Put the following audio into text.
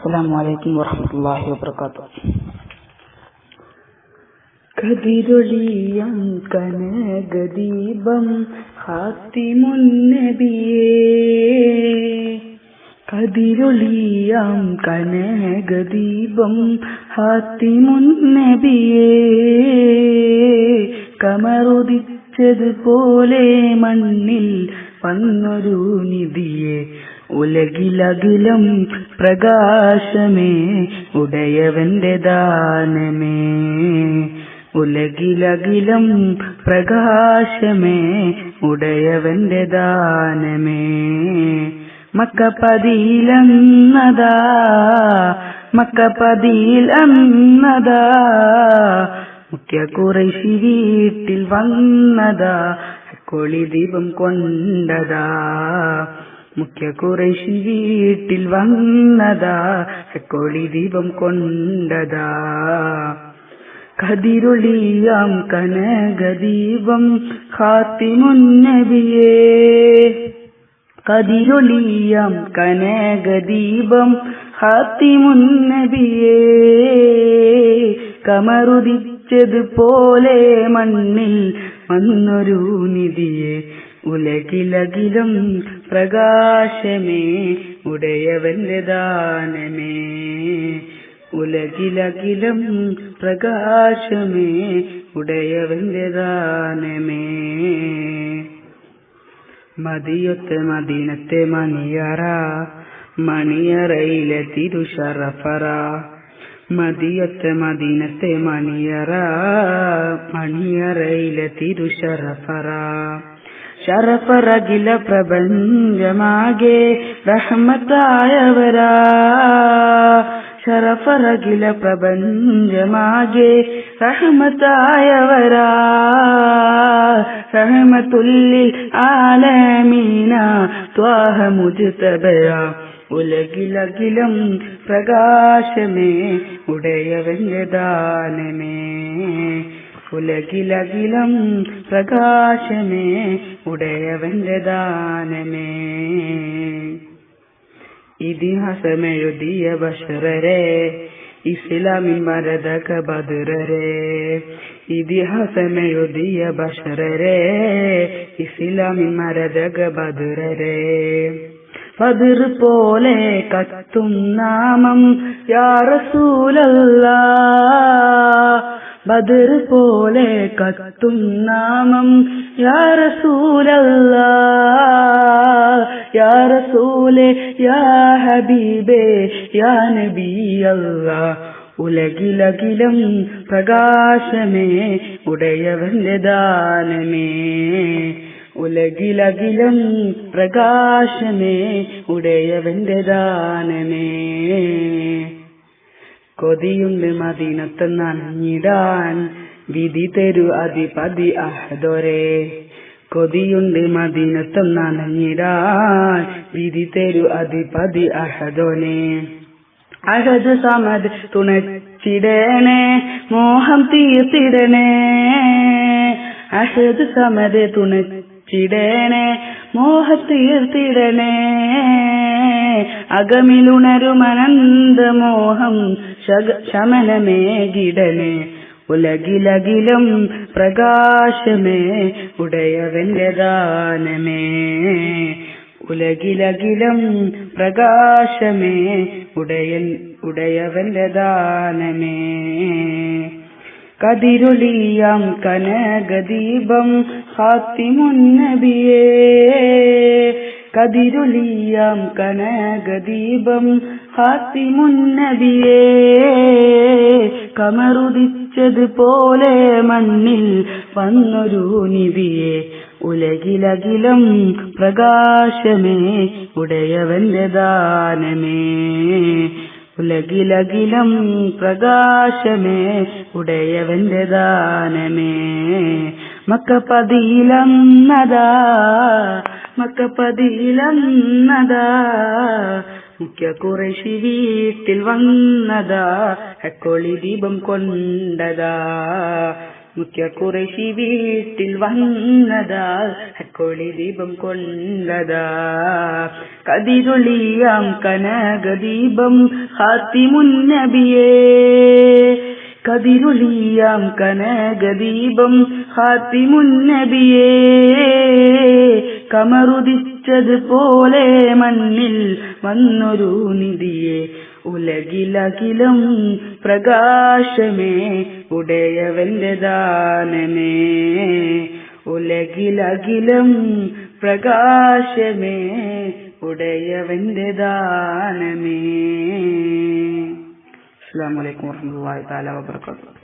അസ്സലാമു അലൈക്കും വറഹ്മത്തുള്ളാഹി വബറകാതുഹു. കതിരൊളിയം കനകദീപം ഹാത്തിമുന്നബിയേ. കതിരൊളിയാം കനകദീപം ഹാത്തിമുന്നബിയേ. കമറുദിച്ചതുപോലെ മണ്ണിൽ വന്നൊരു നിധിയെ. ഉലകിലകിലം പ്രകാശമേ ഉടയവന്റെ ദാനമേ. ഉലകിലകിലം പ്രകാശമേ ഉടയവന്റെ ദാനമേ. മക്കപ്പതിയിലെന്നതാ മക്കപ്പതിയിലെന്നതാ. മുഖ്യ കുറേശി വീട്ടിൽ വന്നതാ കൊളി ദീപം കൊണ്ടതാ. മുഖ്യ കുറേശി വീട്ടിൽ വന്നതാ കൊളി ദീപം കൊണ്ടതാ. കതിരൊളിയാം കനകദീപം ഖാത്തിമുന്നബിയേ കതിരൊളിയാം കനകദീപം ഹാത്തിമുന്നബിയേ കമറുദിച്ചതുപോലെ മണ്ണിൽ വന്നൊരു നിധിയെ ഉലകിലകിലും പ്രകാശമേ ഉടയവന്റെ ദാനമേ ഉലകിലകിലും പ്രകാശമേ ഉടയവന്റെ ദാനമേ മതിയൊത്ത് മദീനത്തെ മണിയറ മണിയറയിലെ തിരുഷറഫറ. മതിയൊത്ത് മദീനത്തെ മണിയറ മണിയറയിലെ തിരുഷറഫറ. ഷറഫറകില പ്രപഞ്ചമാകെ റഹ്മത്തായവരാ. ശരഫറകില പ്രപഞ്ചമാകെ റഹ്മത്തായവരാ. റഹ്മത്തുല്ലിൽ ആലമീന ത്വാഹ മുജ്തബയ ഉലകിലകിലം പ്രകാശമേ ഉടയവന്റെ ദാനമേ ഉലകിലകിലം പ്രകാശമേ ഉടയവന്റെ ദാനമേ. ഇതിഹാസമെഴുതിയ ബഷറരെ ഇസ്ലാമിൻ മരതക ബദുരരെ. ഇതിഹാസമെഴുതിയ ബഷറരെ ഇസ്ലാമിൻ മരതക ബദുരരെ. പതിർ പോലെ കത്തും നാമം യാറസൂലല്ല ബദർ പോലെ കത്തും നാമം യാറസൂലല്ല യാ റസൂലെ യാ ഹബീബേ യാ നബിയല്ല. ഉലകിലകിലം പ്രകാശമേ ഉടയവന്റെ ദാനമേ ഉലകിലകിലം പ്രകാശമേ ഉടയവന്റെ ദാനമേ കൊതിയുണ്ട് മദീനത്ത് നനഞ്ഞിടാൻ വിധി തരു അധിപതി അഹദോരെ. കൊതിയുണ്ട് മദീനത്തും നനഞ്ഞിടാൻ വിധി തരു അധിപതി അഹദോനെ. അഹദ് സമദ് തുണച്ചിടണേ. മോഹം തീർത്തിടണേ. അഹദ് സമദ് തുണച്ചിടണേ. മോഹ തീർത്തിടണേ. അകമിലുണരുമനന്ത മോഹം ശമനമേകിടണേ ഉലകിലകിലും പ്രകാശമേ ഉടയവന്റെ ദാനമേ. ഉലകിലകിലും പ്രകാശമേ ഉടയൻ ഉടയവന്റെ ദാനമേ. കതിരുളിയാം കനകദീപം ഹാത്തിമുന്നബിയേ. കതിരൊളിയാം കനകദീപം. ഹാത്തിമുന്നബിയേ കമറുദിച്ചതുപോലെ മണ്ണിൽ വന്നൊരു നിധിയെ. ഉലകിലകിലം പ്രകാശമേ ഉടയവന്റെ ദാനമേ. ഉലകിലകിലം പ്രകാശമേ ഉടയവന്റെ ദാനമേ. മക്കപ്പതിയിലന്നതാ മക്കപ്പതിയിലന്നതാ മുഖ്യ കുറേശി വീട്ടിൽ വന്നതാ. ഹക്കൊളി ദീപം കൊണ്ടതാ. മുഖ്യ കുറശി വീട്ടിൽ വന്നതാ. ഹക്കോളി ദീപം കൊണ്ടതാ. കതിരൊളിയാം കനകദീപം ഹാത്തിമുന്നബിയേ കതിരൊളിയാം കനകദീപം ഹാത്തിമുന്നബിയേ കമറുദിച്ചതുപോലെ മണ്ണിൽ വന്നൊരു നിധിയെ. ഉലകിലകിലം പ്രകാശമേ ഉടയവന്റെ ദാനമേ. ഉലകിലകിലം പ്രകാശമേ ഉടയവന്റെ ദാനമേ. അസ്സാം വലൈക്കും വാബർക്കാത്തു